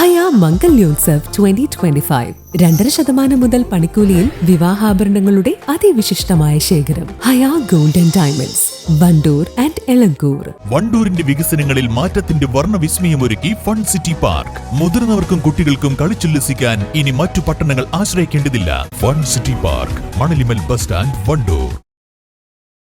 Haya Mangalyotsav twenty twenty five രണ്ടര ശതമാനം മുതൽ പണിക്കൂലിയിൽ വിവാഹാഭരണങ്ങളുടെ അതിവിശിഷ്ടമായ ശേഖരം. Haya golden diamonds Wandoor and Elankur. വണ്ടൂരിന്റെ വികസനങ്ങളിൽ മാറ്റത്തിന്റെ വർണവിസ്മയമൊരുക്കി ഫൺ സിറ്റി പാർക്ക്. മുതിർന്നവർക്കും കുട്ടികൾക്കും കളിച്ചുല്ലസിക്കാൻ ഇനി മറ്റു പട്ടണങ്ങൾ ആശ്രയിക്കേണ്ടതില്ല. Fun city park Manalimal bus stand Wandoor.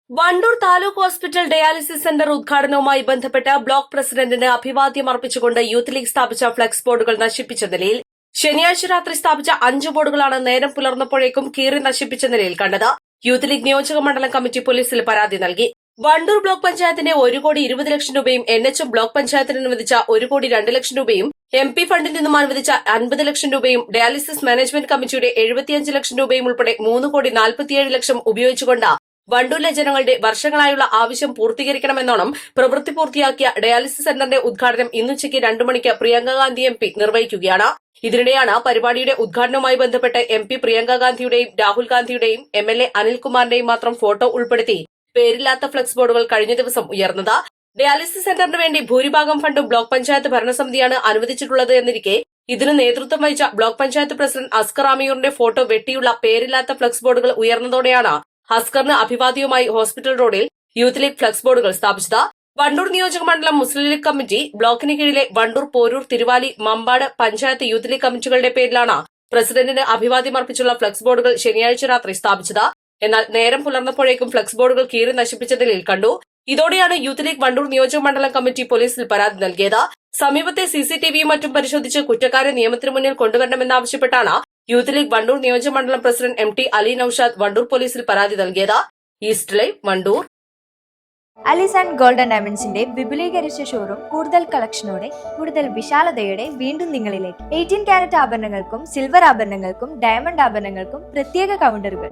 Wandoor taluk hospital dialysis centre ഉദ്ഘാടനവുമായി ബന്ധപ്പെട്ട് ബ്ലോക്ക് പ്രസിഡന്റിന് അഭിവാദ്യം അർപ്പിച്ചുകൊണ്ട് യൂത്ത് ലീഗ് സ്ഥാപിച്ച ഫ്ലക്സ് ബോർഡുകൾ നശിപ്പിച്ച നിലയിൽ ശനിയാഴ്ച രാത്രി സ്ഥാപിച്ച അഞ്ച് ബോർഡുകളാണ് നേരം പുലർന്നപ്പോഴേക്കും കീറി നശിപ്പിച്ച നിലയിൽ കണ്ടത്. യൂത്ത് ലീഗ് നിയോജക മണ്ഡലം കമ്മിറ്റി പോലീസിൽ പരാതി നൽകി. വണ്ടൂർ ബ്ലോക്ക് പഞ്ചായത്തിന്റെ ഒരു കോടി ഇരുപത് ലക്ഷം രൂപയും എൻ എച്ച് ബ്ലോക്ക് പഞ്ചായത്തിന് അനുവദിച്ച ഒരു കോടി രണ്ട് ലക്ഷം രൂപയും എം പി ഫണ്ടിൽ നിന്നും അനുവദിച്ച അൻപത് ലക്ഷം രൂപയും ഡയാലിസിസ് മാനേജ്മെന്റ് കമ്മിറ്റിയുടെ എഴുപത്തിയഞ്ച് ലക്ഷം രൂപയും ഉൾപ്പെടെ മൂന്ന് കോടി നാൽപ്പത്തിയേഴ് ലക്ഷം ഉപയോഗിച്ചുകൊണ്ട് വണ്ടൂരിലെ ജനങ്ങളുടെ വർഷങ്ങളായുള്ള ആവശ്യം പൂർത്തീകരിക്കണമെന്നോണം പ്രവൃത്തി പൂർത്തിയാക്കിയ ഡയാലിസിസ് സെന്ററിന്റെ ഉദ്ഘാടനം ഇന്നുച്ചയ്ക്ക് രണ്ടു മണിക്ക് പ്രിയങ്ക ഗാന്ധി എം പി നിർവഹിക്കുകയാണ്. ഇതിനിടെയാണ് പരിപാടിയുടെ ഉദ്ഘാടനവുമായി ബന്ധപ്പെട്ട് എം പി പ്രിയങ്ക ഗാന്ധിയുടെയും രാഹുൽ ഗാന്ധിയുടെയും എം എൽ എ അനിൽകുമാറിന്റെയും മാത്രം ഫോട്ടോ ഉൾപ്പെടുത്തി പേരില്ലാത്ത ഫ്ലക്സ് ബോർഡുകൾ കഴിഞ്ഞ ദിവസം ഉയർന്നത്. ഡയാലിസിസ് സെന്ററിന് വേണ്ടി ഭൂരിഭാഗം ഫണ്ടും ബ്ലോക്ക് പഞ്ചായത്ത് ഭരണസമിതിയാണ് അനുവദിച്ചിട്ടുള്ളത് എന്നിരിക്കെ ഇതിന് നേതൃത്വം വഹിച്ച ബ്ലോക്ക് പഞ്ചായത്ത് പ്രസിഡന്റ് അസ്കർ ആമിയൂറിന്റെ ഫോട്ടോ വെട്ടിയുള്ള പേരില്ലാത്ത ഫ്ലക്സ് ബോർഡുകൾ ഉയർന്നതോടെയാണ് ഹസ്കറിന് അഭിവാദ്യവുമായി ഹോസ്പിറ്റൽ റോഡിൽ യൂത്ത് ലീഗ് ഫ്ലക്സ് ബോർഡുകൾ സ്ഥാപിച്ചത്. വണ്ടൂർ നിയോജക മണ്ഡലം മുസ്ലിം ലീഗ് കമ്മിറ്റി ബ്ലോക്കിന് കീഴിലെ വണ്ടൂർ പോരൂർ തിരുവാലി മമ്പാട് പഞ്ചായത്ത് യൂത്ത് ലീഗ് കമ്മിറ്റികളുടെ പേരിലാണ് പ്രസിഡന്റിന് അഭിവാദ്യം അർപ്പിച്ചുള്ള ഫ്ലക്സ് ബോർഡുകൾ ശനിയാഴ്ച രാത്രി സ്ഥാപിച്ചത്. എന്നാൽ നേരം പുലർന്നപ്പോഴേക്കും ഫ്ലക്സ് ബോർഡുകൾ കീറി നശിപ്പിച്ച നിലയിൽ കണ്ടു. ഇതോടെയാണ് യൂത്ത് ലീഗ് വണ്ടൂർ നിയോജക മണ്ഡലം കമ്മിറ്റി പോലീസിൽ പരാതി നൽകിയത്. സമീപത്തെ സിസിടിവിയും മറ്റും പരിശോധിച്ച് കുറ്റക്കാരെ നിയമത്തിന് മുന്നിൽ കൊണ്ടുവരണമെന്നാവശ്യപ്പെട്ടാണ് യൂത്ത് ലീഗ് വണ്ടൂർ നിയോജകമണ്ഡലം president M T Ali Noushad Wandoor പോലീസിൽ പരാതി നൽകിയത് East Live Wandoor. Alis and golden ഡയമണ്ട്സിന്റെ വിപുലീകരിച്ച ഷോറൂം കൂടുതൽ കളക്ഷനോടെ കൂടുതൽ വിശാലതയോടെ വീണ്ടും നിങ്ങളിലേക്ക്. എയ്റ്റീൻ ക്യാരറ്റ് ആഭരണങ്ങൾക്കും സിൽവർ ആഭരണങ്ങൾക്കും ഡയമണ്ട് ആഭരണങ്ങൾക്കും പ്രത്യേക കൗണ്ടറുകൾ.